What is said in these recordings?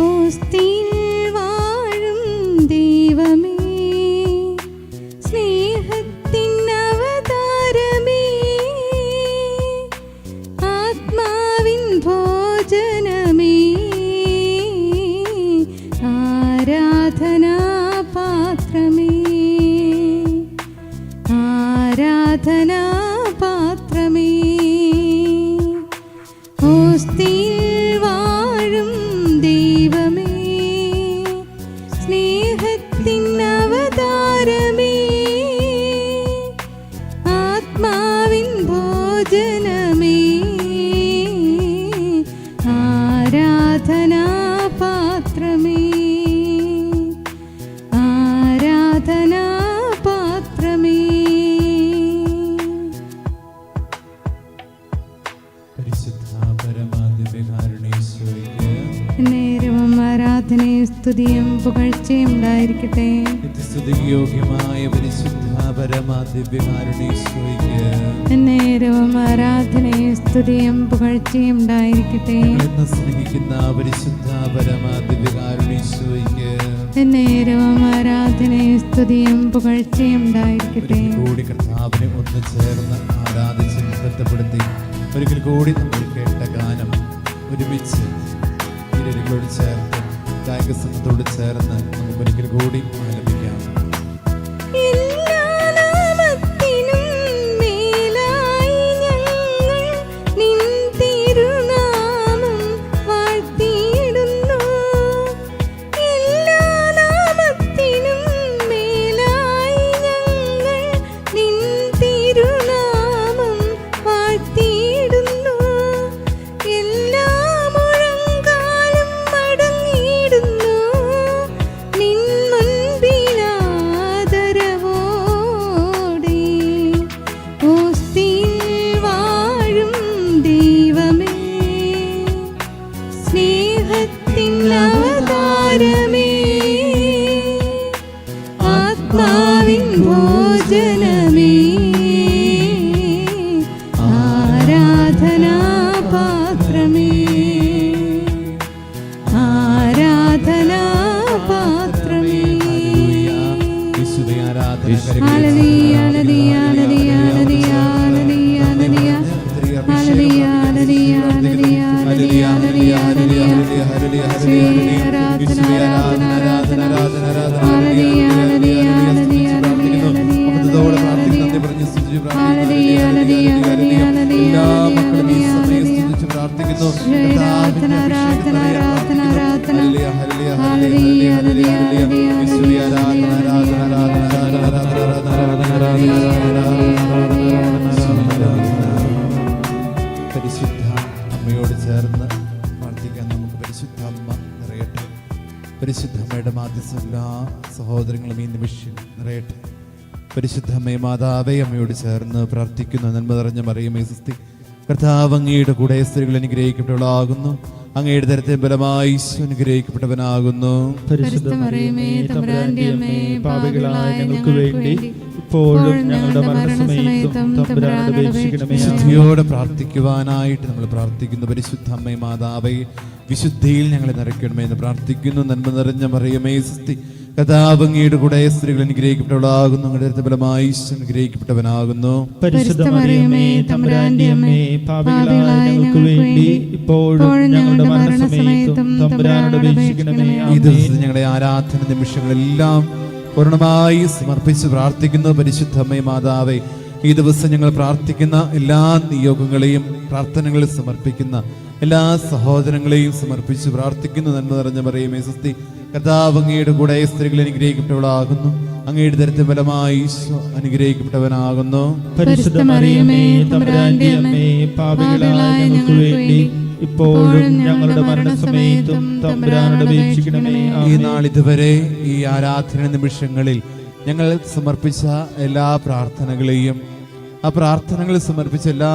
Agustín. ഉണ്ടായിരിക്കട്ടെ നിത്യസ്തുതിക്ക് യോഗ്യമായ പരിശുദ്ധ പരമാദിവ്യകാരുണീശ്വരിക്ക് നേരവും ആരാധനയും സ്തുതിയും പുകഴ്ചയും ഉണ്ടായിരിക്കട്ടെ. ഞങ്ങളെന്ന് സ്നേഹിക്കുന്ന പരിശുദ്ധ പരമാദിവ്യകാരുണീശ്വരിക്ക് നേരവും ആരാധനയും സ്തുതിയും പുകഴ്ചയും ഉണ്ടായിരിക്കട്ടെ. ഒരിക്കൽ കൂടി കർത്താവിനെ ഒന്ന് ചേർന്ന് ആരാധിച്ച് ബന്ധപ്പെടുത്തി ഒരിക്കൽ കൂടി നമ്മൾ കേട്ട ഗാനം ഒരുമിച്ച് ഇരകളോട് ചേർത്ത് ഗായക സംഘത്തോട് ചേർന്ന് നമുക്കൊരിക്കൽ കൂടി തിങ്കളവതാരം നിമിഷം നിറയട്ടെ പരിശുദ്ധ അമ്മയെ മാതാവേ അമ്മയോട് ചേർന്ന് പ്രാർത്ഥിക്കുന്ന നന്മ നിറഞ്ഞ മറിയമേ സുസ്തി. കർത്താവ് അങ്ങയുടെ കൂടെ സ്ത്രീകൾ അനുഗ്രഹിക്കപ്പെട്ടവളാകുന്നു. അങ്ങയുടെ തരത്തെ ബലമായി അനുഗ്രഹിക്കപ്പെട്ടവനാകുന്നു. പരിശുദ്ധ മറിയമേ തമ്പുരാന്റെ അമ്മേ പാപികളായ ഞങ്ങൾക്ക് ഇപ്പോഴും ഞങ്ങളുടെ മരണസമയത്തും തമ്പുരാനോട് അപേക്ഷിക്കണമേ. വിശുദ്ധിയോടെ പ്രാർത്ഥിക്കുവാനായിട്ട് നമ്മൾ പ്രാർത്ഥിക്കുന്നു. പരിശുദ്ധ അമ്മേ മാതാവേ വിശുദ്ധിയിൽ ഞങ്ങളെ നിറയ്ക്കണമേ എന്ന് പ്രാർത്ഥിക്കുന്നു. നന്മ നിറഞ്ഞ മറിയമേ സുസ്തി. കഥാവ് അങ്ങയുടെ കൂടെ സ്ത്രീകൾ അനുഗ്രഹിക്കപ്പെട്ടവളാകുന്നു. അങ്ങയുടെ ഈശോ അനുഗ്രഹിക്കപ്പെട്ടവനാകുന്നു. പരിശുദ്ധ മറിയമേ തമ്പുരാന്റെ അമ്മേ പാപികളായ ഞങ്ങൾക്ക് വേണ്ടി ഇപ്പോഴും ഞങ്ങളുടെ മരണസമയത്തും തമ്പുരാനോട് അപേക്ഷിക്കണമേ. ഈ ആമേൻ. ദിവസത്തിൽ ഞങ്ങളുടെ ആരാധന നിമിഷങ്ങളെല്ലാം പൂർണമായി സമർപ്പിച്ച് പ്രാർത്ഥിക്കുന്നു. പരിശുദ്ധ അമ്മേ മാതാവേ ഈ ദിവസം ഞങ്ങൾ പ്രാർത്ഥിക്കുന്ന എല്ലാ നിയോഗങ്ങളെയും പ്രാർത്ഥനകളിൽ സമർപ്പിക്കുന്ന എല്ലാ സഹോദരങ്ങളെയും സമർപ്പിച്ച് പ്രാർത്ഥിക്കുന്നു. നന്മ നിറഞ്ഞ പറയുമേ സ്വസ്തി. കർത്താവ് അങ്ങയുടെ കൂടെ സ്ത്രീകൾ അനുഗ്രഹിക്കപ്പെട്ടവളാകുന്നു. അങ്ങയുടെ ദരത്തെ ഫലമായി ഈശോ അനുഗ്രഹിക്കപ്പെട്ടവനാകുന്നു. പരിശുദ്ധ മറിയമേ തമ്പുരാന്റെ അമ്മേ പാപികളായ ഞങ്ങൾക്ക് വേണ്ടി ഇപ്പോഴും ഞങ്ങളുടെ മരണസമയത്തും തമ്പുരാനോട് അപേക്ഷിക്കണമേ. ഈ നാളിതുവരെ ഈ ആരാധന നിമിഷങ്ങളിൽ ഞങ്ങൾ സമർപ്പിച്ച എല്ലാ പ്രാർത്ഥനകളെയും ആ പ്രാർത്ഥനകൾ സമർപ്പിച്ച എല്ലാ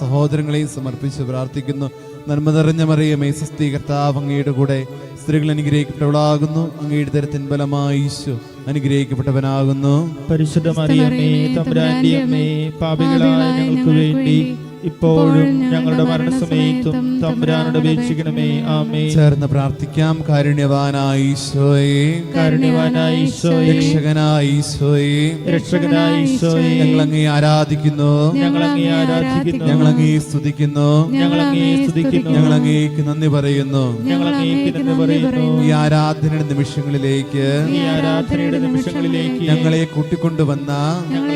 സഹോദരങ്ങളെയും സമർപ്പിച്ച് പ്രാർത്ഥിക്കുന്നു. നന്മ നിറഞ്ഞ മറിയമേ സ്വസ്തി കർത്താവ് അങ്ങയുടെ കൂടെ സ്ത്രീകൾ അനുഗ്രഹിക്കപ്പെട്ടവളാകുന്നു. അങ്ങയുടെ തരത്തിൻ ബലമായി ഈശോ അനുഗ്രഹിക്കപ്പെട്ടവനാകുന്നു. പരിശുദ്ധ മറിയമേ തമ്പുരാന്റെ അമ്മേ പാപികളായ ഞങ്ങൾക്ക് വേണ്ടി ഇപ്പോഴും ഞങ്ങളുടെ മരണസമയത്തും തമ്പുരാനോട് അപേക്ഷിക്കണമേ. ആമേ ചേർന്ന് പ്രാർത്ഥിക്കാം. കാരുണ്യവാനായി ഈശോയെ. കാരുണ്യവാനായ ഈശോയെ. രക്ഷകനായ ഈശോയെ. രക്ഷകനായ ഈശോയെ. ഞങ്ങൾ അങ്ങേ ആരാധിക്കുന്നു. ഞങ്ങൾ അങ്ങേ ആരാധിക്കുന്നു. ഞങ്ങൾ അങ്ങേ സ്തുതിക്കുന്നു. ഞങ്ങൾ അങ്ങേ സ്തുതിക്കുന്നു. ഞങ്ങൾ അങ്ങേക്ക് നന്ദി പറയുന്നു. ഞങ്ങൾ അങ്ങേക്ക് നന്ദി പറയുന്നു. ഈ ആരാധനയുടെ നിമിഷങ്ങളിലേക്ക് ഈ ആരാധനയുടെ നിമിഷങ്ങളിലേക്ക് ഞങ്ങളെ കൂട്ടിക്കൊണ്ടുവന്ന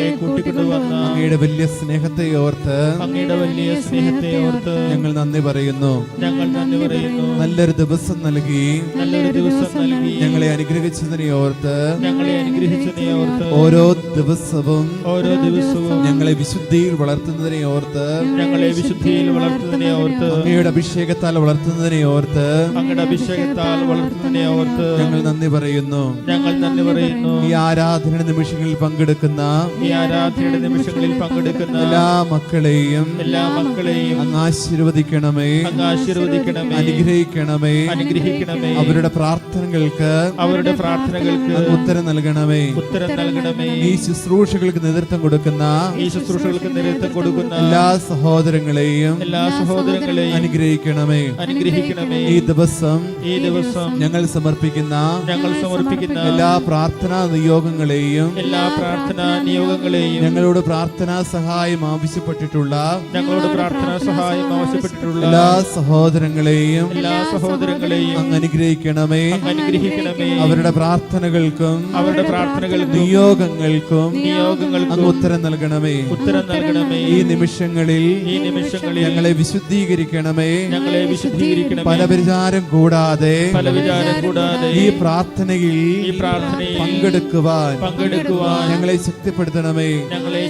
ഞങ്ങളെ കൂട്ടിക്കൊണ്ടുവന്ന അങ്ങയുടെ വലിയ സ്നേഹത്തെ ഓർത്ത് അങ്ങയുടെ വലിയ സ്നേഹത്തെ ഓർത്ത് ഞങ്ങൾ നന്ദി പറയുന്നു. ഞങ്ങൾ നന്ദി പറയുന്നു. നല്ലൊരു ദിവസം നൽകി. നല്ലൊരു ദിവസം നൽകി. ഞങ്ങളെ അനുഗ്രഹിച്ചതിനെ ഓർത്ത് ഞങ്ങളെ അനുഗ്രഹിച്ചതിനെ ഓർത്ത് ഓരോ ദിവസവും ഓരോ ദിവസവും ഞങ്ങളെ വിശുദ്ധിയിൽ വളർത്തുന്നതിനെ ഓർത്ത് ഞങ്ങളെ വിശുദ്ധിയിൽ വളർത്തുന്നതിനെ ഓർത്ത് അങ്ങയുടെ അഭിഷേകത്താൽ വളർത്തുന്നതിനെ ഓർത്ത് അങ്ങയുടെ അഭിഷേകത്താൽ വളർത്തുന്നതിനെ ഓർത്ത് ഞങ്ങൾ നന്ദി പറയുന്നു. ഞങ്ങൾ നന്ദി പറയുന്നു. ഈ ആരാധന നിമിഷങ്ങളിൽ പങ്കെടുക്കുന്ന ഈ ആരാധനയുടെ നിമിഷങ്ങളിൽ പങ്കെടുക്കുന്ന എല്ലാ മക്കളെയും എല്ലാ മക്കളെയും അങ്ങ് ആശീർവദിക്കണമേ. അങ്ങ് ആശീർവദിക്കണമേ. അനുഗ്രഹിക്കണമേ. അനുഗ്രഹിക്കണമേ. അവരുടെ പ്രാർത്ഥനകൾക്ക് അവരുടെ പ്രാർത്ഥനകൾക്ക് ഉത്തരം നൽകണമേ. ഉത്തരം നൽകണമേ. ഈ ശുശ്രൂഷകൾക്ക് നേതൃത്വം കൊടുക്കുന്ന ഈ ശുശ്രൂഷകൾക്ക് നേതൃത്വം കൊടുക്കുന്ന എല്ലാ സഹോദരങ്ങളെയും എല്ലാ സഹോദരങ്ങളെയും അനുഗ്രഹിക്കണമേ. അനുഗ്രഹിക്കണമേ. ഈ ദിവസം ഈ ദിവസം ഞങ്ങൾ സമർപ്പിക്കുന്ന ഞങ്ങൾ സമർപ്പിക്കുന്ന എല്ലാ പ്രാർത്ഥനാ നിയോഗങ്ങളെയും എല്ലാ പ്രാർത്ഥനാ നിയോഗങ്ങളെയും ഞങ്ങളോട് പ്രാർത്ഥനാ സഹായം ആവശ്യപ്പെട്ടിട്ടുള്ള ഞങ്ങളോട് പ്രാർത്ഥനാ സഹായം ആവശ്യപ്പെട്ടിട്ടുള്ള എല്ലാ സഹോദരങ്ങളെയും എല്ലാ സഹോദരങ്ങളെയും അങ്ങ് അനുഗ്രഹിക്കണമേ. അനുഗ്രഹിക്കണമേ. അവരുടെ പ്രാർത്ഥനകൾക്കും അവരുടെ പ്രാർത്ഥനകൾക്കും നിയോഗങ്ങൾക്കും നിയോഗങ്ങൾക്കും അങ്ങ് ഉത്തരം നൽകണമേ. ഉത്തരം നൽകണമേ. ഈ നിമിഷങ്ങളിൽ ഈ നിമിഷങ്ങളിൽ ഞങ്ങളെ വിശുദ്ധീകരിക്കണമേ. ഞങ്ങളെ വിശുദ്ധീകരിക്കണമേ. പല വിചാരം കൂടാതെ പല വിചാരം കൂടാതെ ഈ പ്രാർത്ഥനയിൽ ഈ പ്രാർത്ഥനയിൽ പങ്കെടുക്കുവാൻ പങ്കെടുക്കുവാൻ ഞങ്ങളെ ശക്തിപ്പെടുത്തണമേ ഞങ്ങളെ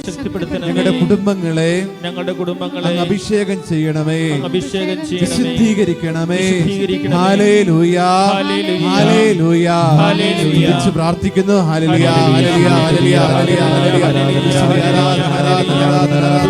ശക്തിപ്പെടുത്തണമേ. ഞങ്ങളുടെ കുടുംബങ്ങളെ ഞങ്ങളുടെ കുടുംബങ്ങളെ അഭിഷേകം ചെയ്യണമേ. അഭിഷേകം വിശുദ്ധീകരിക്കണമേ. പ്രാർത്ഥിക്കുന്നു. ആരാധന ആരാധന ആരാധന.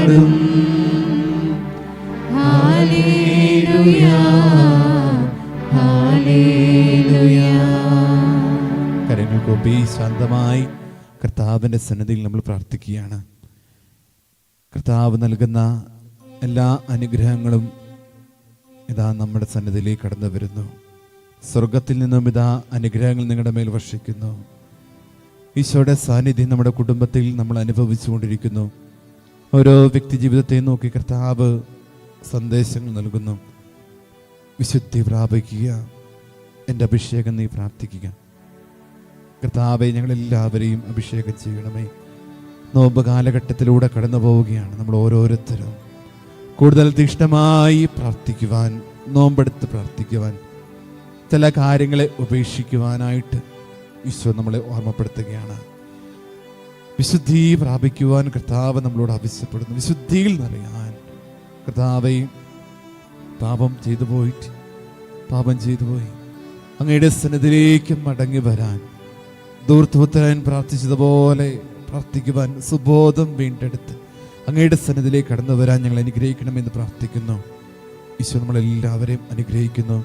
പാടും. ഹാലേലുയാ ഹാലേലുയാ കരങ്ങൾ കോപ്പി ശാന്തമായി കർത്താവിന്റെ സന്നദ്ധിയിൽ നമ്മൾ പ്രാർത്ഥിക്കുകയാണ്. കർത്താവ് നൽകുന്ന എല്ലാ അനുഗ്രഹങ്ങളും ഇതാ നമ്മുടെ സന്നദ്ധിയിലേക്ക് കടന്നു വരുന്നു. സ്വർഗത്തിൽ നിന്നും ഇതാ അനുഗ്രഹങ്ങൾ നിങ്ങളുടെ മേൽ വർഷിക്കുന്നു. ഈശോയുടെ സാന്നിധ്യം നമ്മുടെ കുടുംബത്തിൽ നമ്മൾ അനുഭവിച്ചുകൊണ്ടിരിക്കുന്നു. ഓരോ വ്യക്തി ജീവിതത്തെ നോക്കി കർത്താവ് സന്ദേശങ്ങൾ നൽകുന്നു. വിശുദ്ധി പ്രാപിക്കുക. എന്റെ അഭിഷേകം നീ പ്രാർത്ഥിക്കുക. കർത്താവെ ഞങ്ങളെല്ലാവരെയും അഭിഷേകം ചെയ്യണമേ. നോമ്പ് കാലഘട്ടത്തിലൂടെ കടന്നു പോവുകയാണ് നമ്മൾ ഓരോരുത്തരും. കൂടുതൽ തീക്ഷ്ണമായി പ്രാർത്ഥിക്കുവാൻ നോമ്പെടുത്ത് പ്രാർത്ഥിക്കുവാൻ ചില കാര്യങ്ങളെ ഉപേക്ഷിക്കുവാനായിട്ട് ഈശോ നമ്മളെ ഓർമ്മപ്പെടുത്തുകയാണ്. വിശുദ്ധി പ്രാപിക്കുവാൻ കർത്താവ് നമ്മളോട് ആവശ്യപ്പെടുന്നു. വിശുദ്ധിയിൽ നിറയാൻ കർത്താവെ പാപം ചെയ്തു പോയിട്ട് പാപം ചെയ്തു പോയി. അങ്ങയുടെ സന്നിധിയിലേക്ക് മടങ്ങി വരാൻ ദൂർത്തുപുത്രൻ പ്രാർത്ഥിച്ചതുപോലെ പ്രാർത്ഥിക്കുവാൻ സുബോധം വീണ്ടെടുത്ത് അങ്ങയുടെ സന്നിധിയിലേക്ക് കടന്നു വരാൻ ഞങ്ങൾ അനുഗ്രഹിക്കണമെന്ന് പ്രാർത്ഥിക്കുന്നു. ഈശോ നമ്മളെല്ലാവരെയും അനുഗ്രഹിക്കുന്നു.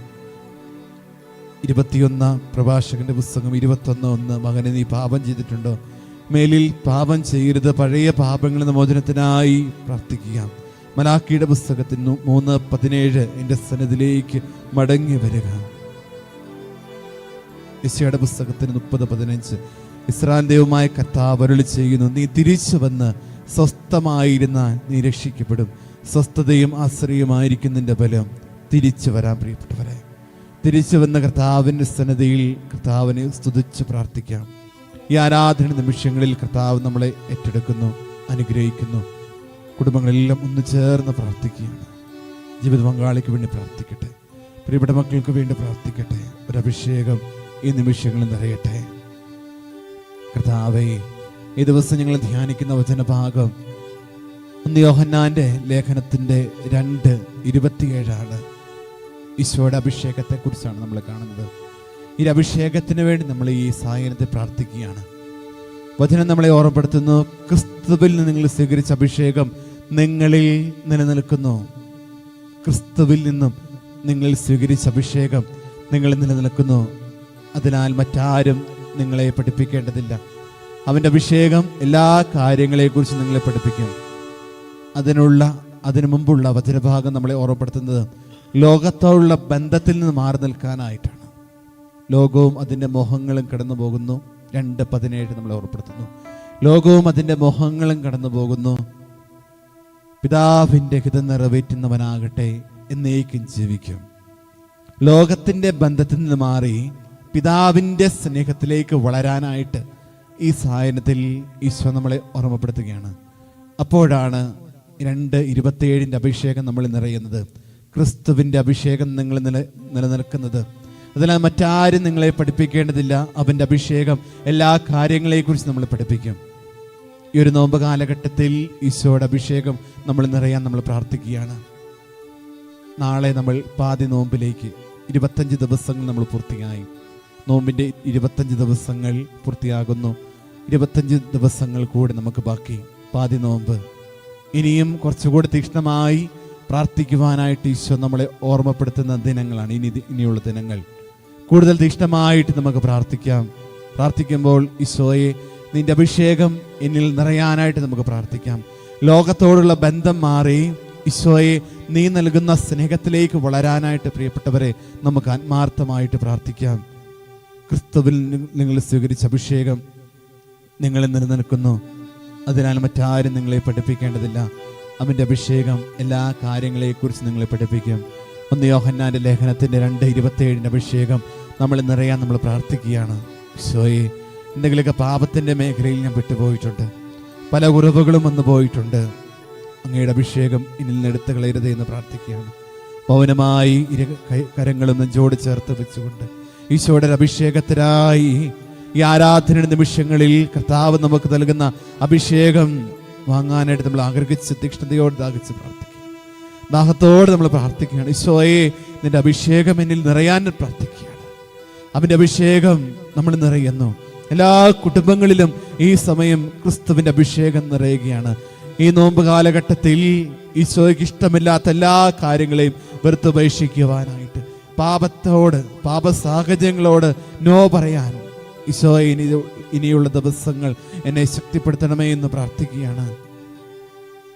ഇരുപത്തിയൊന്നാം പ്രഭാഷകന്റെ പുസ്തകം ഇരുപത്തൊന്ന് ഒന്ന് മകനെ നീ പാപം ചെയ്തിട്ടുണ്ടോ? മേലിൽ പാപം ചെയ്യരുത്. പഴയ പാപങ്ങളുടെ മോചനത്തിനായി പ്രാർത്ഥിക്കുക മലാക്കിയുടെ പുസ്തകത്തിൽ മൂന്ന് പതിനേഴ് എന്റെ സന്നദ്ധിലേക്ക് മടങ്ങി വരിക. യശയുടെ പുസ്തകത്തിന് മുപ്പത് പതിനഞ്ച്. ഇസ്രായേൽ ദൈവമായ കർത്താവ് ചെയ്യുന്നു നീ തിരിച്ചു വന്ന് സ്വസ്ഥമായിരുന്ന നീ രക്ഷിക്കപ്പെടും. സ്വസ്ഥതയും ആശ്രയമായിരിക്കുന്നതിന്റെ ബലം തിരിച്ചു വരാൻ പ്രിയപ്പെട്ടവരെ. തിരിച്ചു വന്ന കർത്താവിന്റെ സന്നദ്ധയിൽ കർത്താവിനെ സ്തുതിച്ച് പ്രാർത്ഥിക്കാം. ഈ ആരാധന നിമിഷങ്ങളിൽ കർത്താവ് നമ്മളെ ഏറ്റെടുക്കുന്നു അനുഗ്രഹിക്കുന്നു. കുടുംബങ്ങളെല്ലാം ഒന്ന് ചേർന്ന് പ്രാർത്ഥിക്കുകയാണ്. ജീവിത പങ്കാളിക്ക് വേണ്ടി പ്രാർത്ഥിക്കട്ടെ. പ്രിയപ്പെട്ട മക്കൾക്ക് വേണ്ടി പ്രാർത്ഥിക്കട്ടെ. ഒരു അഭിഷേകം ഈ നിമിഷങ്ങളിൽ നിറയട്ടെ. കർത്താവേ ഈ ദിവസം ഞങ്ങൾ ധ്യാനിക്കുന്ന വചനഭാഗം ഒന്ന് യോഹന്നാന്റെ ലേഖനത്തിന്റെ രണ്ട് ഇരുപത്തിയേഴാണ്. ഈശോയുടെ അഭിഷേകത്തെ കുറിച്ചാണ് നമ്മൾ കാണുന്നത്. ഈ അഭിഷേകത്തിന് വേണ്ടി നമ്മൾ ഈ സായനത്തെ പ്രാർത്ഥിക്കുകയാണ്. വചനം നമ്മളെ ഓർമ്മപ്പെടുത്തുന്നു. ക്രിസ്തുവിൽ നിന്ന് നിങ്ങൾ സ്വീകരിച്ച അഭിഷേകം നിങ്ങളിൽ നിലനിൽക്കുന്നു. ക്രിസ്തുവിൽ നിന്നും നിങ്ങൾ സ്വീകരിച്ച അഭിഷേകം നിങ്ങളിൽ നിലനിൽക്കുന്നു. അതിനാൽ മറ്റാരും നിങ്ങളെ പഠിപ്പിക്കേണ്ടതില്ല. അവന്റെ അഭിഷേകം എല്ലാ കാര്യങ്ങളെക്കുറിച്ചും നിങ്ങളെ പഠിപ്പിക്കും. അതിനുള്ള അതിനു മുമ്പുള്ള വചനഭാഗം നമ്മളെ ഓർമ്മപ്പെടുത്തുന്നത് ലോകത്തോടുള്ള ബന്ധത്തിൽ നിന്ന് മാറി നിൽക്കാനായിട്ടാണ്. ലോകവും അതിന്റെ മോഹങ്ങളും കടന്നു പോകുന്നു രണ്ട് പതിനേഴ് നമ്മളെ ഓർപ്പെടുത്തുന്നു ലോകവും അതിന്റെ മോഹങ്ങളും കടന്നു പോകുന്നു പിതാവിന്റെ ഹിതം നിറവേറ്റുന്നവനാകട്ടെ എന്നേക്കും ജീവിക്കും. ലോകത്തിന്റെ ബന്ധത്തിൽ നിന്ന് മാറി പിതാവിന്റെ സ്നേഹത്തിലേക്ക് വളരാനായിട്ട് ഈ സായനത്തിൽ ഈശോ നമ്മളെ ഓർമ്മപ്പെടുത്തുകയാണ്. അപ്പോഴാണ് രണ്ട് ഇരുപത്തിയേഴിന്റെ അഭിഷേകം നമ്മൾ നിറയുന്നത്. ക്രിസ്തുവിന്റെ അഭിഷേകം നിങ്ങൾ നില നിലനിൽക്കുന്നത്. അതിനാൽ മറ്റാരും നിങ്ങളെ പഠിപ്പിക്കേണ്ടതില്ല. അവന്റെ അഭിഷേകം എല്ലാ കാര്യങ്ങളെക്കുറിച്ച് നമ്മൾ പഠിപ്പിക്കും. ഈ ഒരു നോമ്പ് കാലഘട്ടത്തിൽ ഈശോയുടെ അഭിഷേകം നമ്മൾ നിറയാൻ നമ്മൾ പ്രാർത്ഥിക്കുകയാണ്. നാളെ നമ്മൾ പാതി നോമ്പിലേക്ക് ഇരുപത്തഞ്ച് ദിവസങ്ങൾ നമ്മൾ പൂർത്തിയായി. നോമ്പിന്റെ ഇരുപത്തഞ്ച് ദിവസങ്ങൾ പൂർത്തിയാകുന്നു. ഇരുപത്തഞ്ച് ദിവസങ്ങൾ കൂടി നമുക്ക് ബാക്കി. പാതി നോമ്പ്. ഇനിയും കുറച്ചുകൂടി തീക്ഷ്ണമായി പ്രാർത്ഥിക്കുവാനായിട്ട് ഈശോ നമ്മളെ ഓർമ്മപ്പെടുത്തുന്ന ദിനങ്ങളാണ്. ഇനി ഇനിയുള്ള ദിനങ്ങൾ. കൂടുതൽ തീക്ഷ്ണമായിട്ട് നമുക്ക് പ്രാർത്ഥിക്കാം. പ്രാർത്ഥിക്കുമ്പോൾ ഈശോയെ നിന്റെ അഭിഷേകം എന്നിൽ നിറയാനായിട്ട് നമുക്ക് പ്രാർത്ഥിക്കാം. ലോകത്തോടുള്ള ബന്ധം മാറി ഈശോയെ നീ നൽകുന്ന സ്നേഹത്തിലേക്ക് വളരാനായിട്ട് പ്രിയപ്പെട്ടവരെ നമുക്ക് ആത്മാർത്ഥമായിട്ട് പ്രാർത്ഥിക്കാം. ക്രിസ്തുവിൽ നിങ്ങൾ സ്വീകരിച്ച അഭിഷേകം നിങ്ങളെ നിലനിൽക്കുന്നു. അതിനാൽ മറ്റാരും നിങ്ങളെ പഠിപ്പിക്കേണ്ടതില്ല. അവന്റെ അഭിഷേകം എല്ലാ കാര്യങ്ങളെക്കുറിച്ച് നിങ്ങളെ പഠിപ്പിക്കും. ഒന്ന് യോഹന്നാന്റെ ലേഖനത്തിന്റെ രണ്ട് ഇരുപത്തിയേഴിന്റെ അഭിഷേകം നമ്മൾ നിറയാൻ നമ്മൾ പ്രാർത്ഥിക്കുകയാണ്. സോയെ എന്തെങ്കിലുമൊക്കെ പാപത്തിന്റെ മേഖലയിൽ ഞാൻ വിട്ടുപോയിട്ടുണ്ട് പല കുറവുകളും വന്നു പോയിട്ടുണ്ട്. അങ്ങയുടെ അഭിഷേകം ഇനിൽ നിന്നെടുത്ത് കളയരുത് എന്ന് പ്രാർത്ഥിക്കുകയാണ്. മൗനമായി ഇര കരങ്ങളും നെഞ്ചോട് ചേർത്ത് വെച്ചുകൊണ്ട് ഈശോയുടെ അഭിഷേകത്തിനായി ഈ ആരാധന നിമിഷങ്ങളിൽ കർത്താവ് നമുക്ക് നൽകുന്ന അഭിഷേകം വാങ്ങാനായിട്ട് നമ്മൾ ആഗ്രഹിച്ച് തീക്ഷ്ണതയോട് ദാഹിച്ച് പ്രാർത്ഥിക്കുക ദാഹത്തോട് നമ്മൾ പ്രാർത്ഥിക്കുകയാണ്. ഈശോയെ നിന്റെ അഭിഷേകം എന്നിൽ നിറയാൻ പ്രാർത്ഥിക്കുകയാണ്. അവന്റെ അഭിഷേകം നമ്മൾ നിറയുന്നു. എല്ലാ കുടുംബങ്ങളിലും ഈ സമയം ക്രിസ്തുവിന്റെ അഭിഷേകം നിറയുകയാണ്. ഈ നോമ്പ് കാലഘട്ടത്തിൽ ഈശോയ്ക്ക് ഇഷ്ടമില്ലാത്ത എല്ലാ കാര്യങ്ങളെയും വെറുത്തുപേക്ഷിക്കുവാനായിട്ട് പാപത്തോട് പാപ സാഹചര്യങ്ങളോട് നോ പറയാൻ ഈശോയെ ഇനി ഇനിയുള്ള ദിവസങ്ങൾ എന്നെ ശക്തിപ്പെടുത്തണമേ എന്ന് പ്രാർത്ഥിക്കുകയാണ്.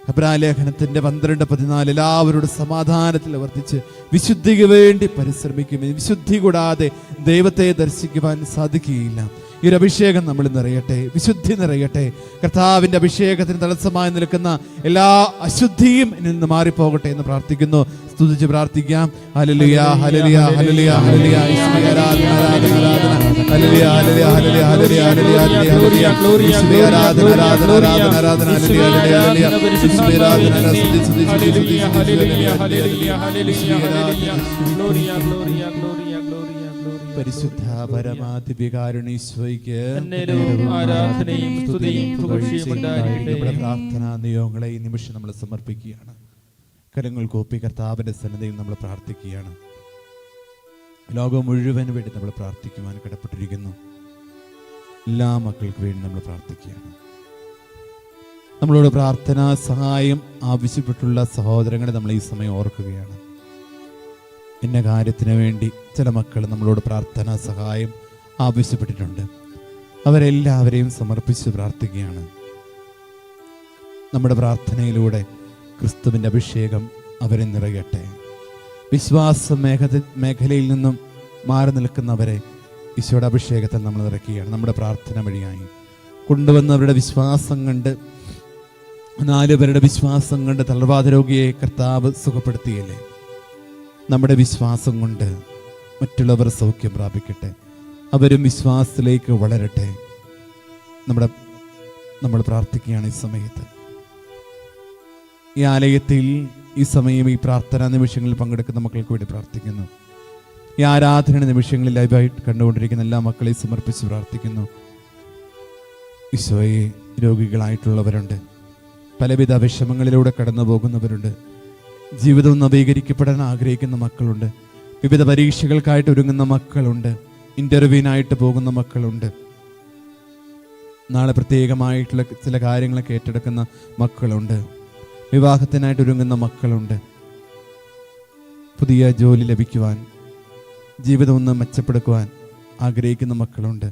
അബ്രാലേഖനത്തിന്റെ പന്ത്രണ്ട് പതിനാല് എല്ലാവരുടെ സമാധാനത്തിൽ വർദ്ധിച്ച് വിശുദ്ധിക്ക് വേണ്ടി പരിശ്രമിക്കും. വിശുദ്ധി കൂടാതെ ദൈവത്തെ ദർശിക്കുവാൻ സാധിക്കുകയില്ല. ഈ ഒരു അഭിഷേകം നമ്മൾ നിറയട്ടെ. വിശുദ്ധി നിറയട്ടെ. കർത്താവിന്റെ അഭിഷേകത്തിന് തടസ്സമായി നിൽക്കുന്ന എല്ലാ അശുദ്ധിയും നിന്ന് മാറിപ്പോകട്ടെ എന്ന് പ്രാർത്ഥിക്കുന്നു. സ്തുതിച്ച് പ്രാർത്ഥിക്കാം. Hallelujah hallelujah hallelujah hallelujah. യേശുവേ ആരാധന ആരാധന പരിശുദ്ധ എന്നേരവും ആരാധനയും പ്രാർത്ഥനാ നിയോഗങ്ങളെ ഈ നിമിഷം നമ്മൾ സമർപ്പിക്കുകയാണ് കരങ്ങൾ കോപ്പി കർത്താവിന്റെ സന്നദ്ധയിൽ നമ്മൾ പ്രാർത്ഥിക്കുകയാണ് ലോകം മുഴുവൻ വേണ്ടി നമ്മൾ പ്രാർത്ഥിക്കുവാൻ കടപ്പെട്ടിരിക്കുന്നു. എല്ലാ മക്കൾക്ക് വേണ്ടി നമ്മൾ പ്രാർത്ഥിക്കുകയാണ്. നമ്മളോട് പ്രാർത്ഥനാ സഹായം ആവശ്യപ്പെട്ടുള്ള സഹോദരങ്ങളെ നമ്മൾ ഈ സമയം ഓർക്കുകയാണ്. ഇന്ന കാര്യത്തിന് വേണ്ടി ചില മക്കൾ നമ്മളോട് പ്രാർത്ഥനാ സഹായം ആവശ്യപ്പെട്ടിട്ടുണ്ട്. അവരെല്ലാവരെയും സമർപ്പിച്ച് പ്രാർത്ഥിക്കുകയാണ്. നമ്മുടെ പ്രാർത്ഥനയിലൂടെ ക്രിസ്തുവിന്റെ അഭിഷേകം അവരെ നിറയട്ടെ. വിശ്വാസ മേഖ മേഖലയിൽ നിന്നും മാറി നിൽക്കുന്നവരെ ഈശോയുടെ അഭിഷേകത്തിൽ നമ്മൾ നിറയ്ക്കുകയാണ്. നമ്മുടെ പ്രാർത്ഥന വഴിയായി. കൊണ്ടുവന്നവരുടെ വിശ്വാസം കണ്ട് നാല് പേരുടെ വിശ്വാസം കൊണ്ട് തളർവാദ രോഗിയെ കർത്താവ് സുഖപ്പെടുത്തിയല്ലേ? നമ്മുടെ വിശ്വാസം കൊണ്ട് മറ്റുള്ളവർ സൗഖ്യം പ്രാപിക്കട്ടെ. അവരും വിശ്വാസത്തിലേക്ക് വളരട്ടെ. നമ്മുടെ നമ്മൾ പ്രാർത്ഥിക്കുകയാണ് ഈ സമയത്ത്. ഈ ആലയത്തിൽ ഈ സമയം ഈ പ്രാർത്ഥനാ നിമിഷങ്ങളിൽ പങ്കെടുക്കുന്ന മക്കൾക്ക് വേണ്ടി പ്രാർത്ഥിക്കുന്നു. ഈ ആരാധന നിമിഷങ്ങളിൽ ലൈവായി കണ്ടുകൊണ്ടിരിക്കുന്ന എല്ലാ മക്കളെയും സമർപ്പിച്ച് പ്രാർത്ഥിക്കുന്നു. ഈശോയെ രോഗികളായിട്ടുള്ളവരുണ്ട്. പലവിധ വിഷമങ്ങളിലൂടെ കടന്നു പോകുന്നവരുണ്ട് ജീവിതം നവീകരിക്കപ്പെടാൻ ആഗ്രഹിക്കുന്ന മക്കളുണ്ട്. വിവിധ പരീക്ഷകൾക്കായിട്ട് ഒരുങ്ങുന്ന മക്കളുണ്ട്. ഇന്റർവ്യൂവിനായിട്ട് പോകുന്ന മക്കളുണ്ട്. നാളെ പ്രത്യേകമായിട്ടുള്ള ചില കാര്യങ്ങളൊക്കെ ഏറ്റെടുക്കുന്ന മക്കളുണ്ട്. വിവാഹത്തിനായിട്ട് ഒരുങ്ങുന്ന മക്കളുണ്ട്. പുതിയ ജോലി ലഭിക്കുവാൻ ജീവിതം ഒന്ന് മെച്ചപ്പെടുക്കുവാൻ ആഗ്രഹിക്കുന്ന മക്കളുണ്ട്.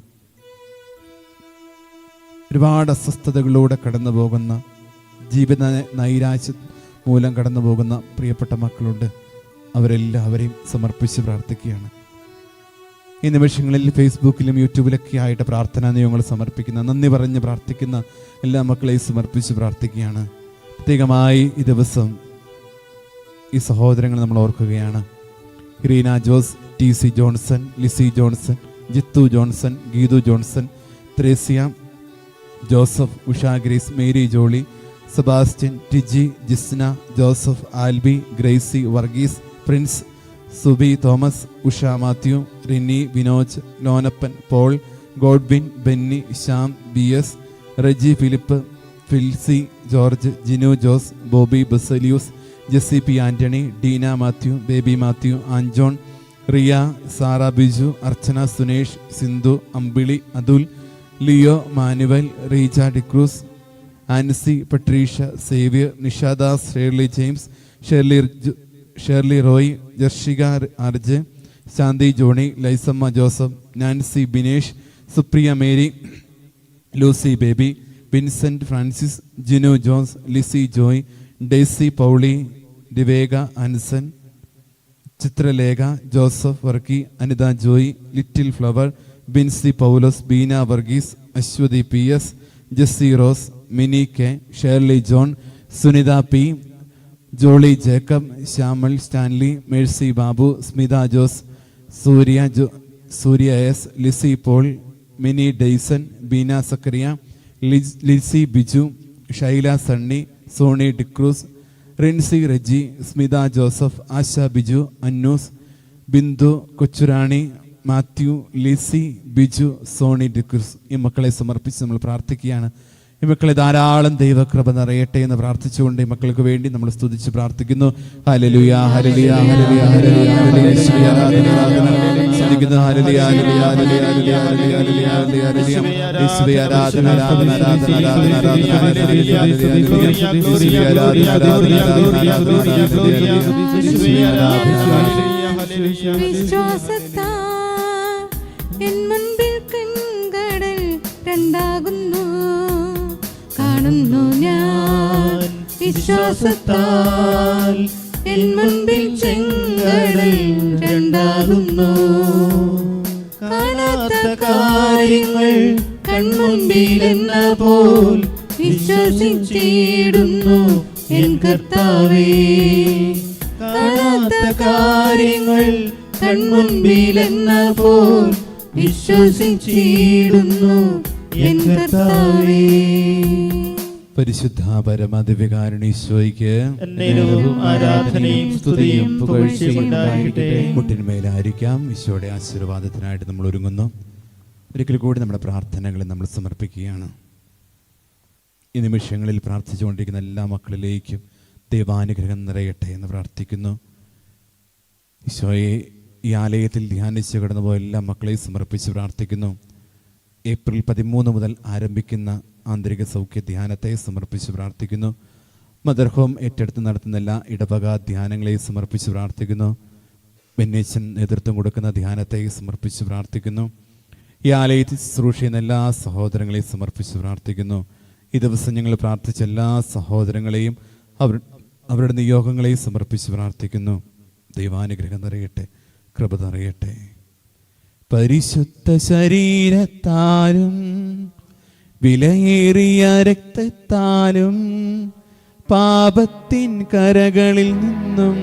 ഒരുപാട് അസ്വസ്ഥതകളിലൂടെ കടന്നു പോകുന്ന ജീവിത നൈരാശ്യ മൂലം കടന്നു പോകുന്ന പ്രിയപ്പെട്ട മക്കളുണ്ട്. അവരെല്ലാവരെയും സമർപ്പിച്ച് പ്രാർത്ഥിക്കുകയാണ്. ഈ നിമിഷങ്ങളിൽ ഫേസ്ബുക്കിലും യൂട്യൂബിലൊക്കെ ആയിട്ട് പ്രാർത്ഥനാ നിയമങ്ങൾ സമർപ്പിക്കുന്ന നന്ദി പറഞ്ഞ് പ്രാർത്ഥിക്കുന്ന എല്ലാ മക്കളെയും സമർപ്പിച്ച് പ്രാർത്ഥിക്കുകയാണ്. പ്രത്യേകമായി ഈ ദിവസം ഈ സഹോദരങ്ങൾ നമ്മൾ ഓർക്കുകയാണ്. Reena Jose T C Johnson Lissy Johnson Jithu Johnson Geethu Johnson Thresia Joseph Usha Grace Mary Jolly Sebastian Tiji Jisna Joseph Albi Gracy Varghese Prince Subi Thomas Usha Mathew Rini Vinoj Lonappan Paul Godwin Benny Shyam B S Reji Philip Philsy George Jinu Jose Bobby Baselius Jessy P Antony Deena Mathew Baby Mathew Anjohn Riya Sara Biju Archana Sunesh Sindhu Ambili Athul Leo Manuel Reeja D'Cruz Ancy Patricia Xavier Nishadas Shirley James Shirley Shirley Roy Jarshika R J Shanthi Johny Lysamma Joseph Nancy Binesh Supriya Mary Lucy Baby Vincent Francis Jinu Johns Lissy Joy Daisy Pauly Divega Anson Chithralekha Joseph Varkey Anitha Joy Little Flower Binsy Paulose Beena Varghese Aswathy P S Jessy Rose Mini K Shirley John Sunitha P Jolly Jacob Shyamal Stanley Mercy Babu Smitha Jose Surya Jo Surya S Lissy Paul Mini Dayson Beena Zakariya Liz- Biju Shaila Sunny Sony D'Cruz Rincy Reji Smitha Joseph Asha Biju Annoos Bindu Kochurani Mathew Lissy Biju Sony D'Cruz ഈ മക്കളെ സമർപ്പിച്ച് നമ്മൾ പ്രാർത്ഥിക്കുകയാണ് ഈ മക്കളെ ധാരാളം ദൈവകൃപ നിറയട്ടെ എന്ന് പ്രാർത്ഥിച്ചുകൊണ്ട് ഈ മക്കൾക്ക് വേണ്ടി നമ്മൾ സ്തുതിച്ച് പ്രാർത്ഥിക്കുന്നു hallelujah hallelujah hallelujah hallelujah hallelujah ചിന്തിക്കുന്നത് ആരാധന ആരാധന ആരാധന ആരാധന മുൻപിൽ കൺകടൽ രണ്ടാകുന്നു കാണുന്നു ഞാൻ വിശ്വാസത്താൽ എൻ മുൻപിൽ ചെങ്കടൽ രണ്ടാകുന്നു. കാണാത്ത കാര്യങ്ങൾ കൺമുൻപിൽ എന്ന പോൽ വിശ്വസിച്ചിടുന്നു എൻ കർത്താവേ. കാണാത്ത കാര്യങ്ങൾ കൺമുൻപിൽ എന്ന പോൽ വിശ്വസിച്ചിടുന്നു എൻ കർത്താവേ. പരിശുദ്ധ പരമദിവ്യകാരണീശ്വയ്ക്ക് ആരാധനയും സ്തുതിയും മുട്ടിന്മേലായിരിക്കാം. ഈശോയുടെ ആശീർവാദത്തിനായിട്ട് നമ്മൾ ഒരുങ്ങുന്നു. ഒരിക്കൽ കൂടി നമ്മുടെ പ്രാർത്ഥനകളെ നമ്മൾ സമർപ്പിക്കുകയാണ്. ഈ നിമിഷങ്ങളിൽ പ്രാർത്ഥിച്ചുകൊണ്ടിരിക്കുന്ന എല്ലാ മക്കളിലേക്കും ദൈവാനുഗ്രഹം നിറയട്ടെ എന്ന് പ്രാർത്ഥിക്കുന്നു. ഈശോയെ ഈ ആലയത്തിൽ ധ്യാനിച്ച് കടന്നുപോയ എല്ലാ മക്കളെയും സമർപ്പിച്ച് പ്രാർത്ഥിക്കുന്നു. ഏപ്രിൽ പതിമൂന്ന് മുതൽ ആരംഭിക്കുന്ന ആന്തരിക സൗഖ്യ ധ്യാനത്തെ സമർപ്പിച്ച് പ്രാർത്ഥിക്കുന്നു. മദർ ഹോം ഏറ്റെടുത്ത് നടത്തുന്ന എല്ലാ ഇടവക ധ്യാനങ്ങളെയും സമർപ്പിച്ച് പ്രാർത്ഥിക്കുന്നു. വെന്നേച്ചൻ നേതൃത്വം കൊടുക്കുന്ന ധ്യാനത്തെ സമർപ്പിച്ച് പ്രാർത്ഥിക്കുന്നു. ഈ ആലയത്തിൽ ശുശ്രൂഷ ചെയ്യുന്ന എല്ലാ സഹോദരങ്ങളെയും സമർപ്പിച്ച് പ്രാർത്ഥിക്കുന്നു. ഈ ദിവസം ഞങ്ങൾ പ്രാർത്ഥിച്ച എല്ലാ സഹോദരങ്ങളെയും അവർ അവരുടെ നിയോഗങ്ങളെയും സമർപ്പിച്ച് പ്രാർത്ഥിക്കുന്നു. ദൈവാനുഗ്രഹം നിറയട്ടെ കൃപ നിറയട്ടെ. പരിശുദ്ധ ശരീരത്താലും വിലയേറിയ രക്തത്താലും പാപത്തിൻ കരകളിൽ നിന്നും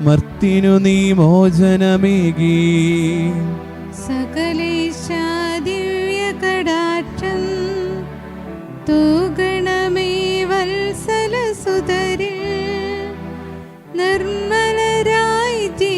മർത്തിനു നീ മോചനമേകി. സകലേശ കടാക്ഷം തൂകണമേ വത്സല സുതരിൽ നിർമ്മലരായി ജീ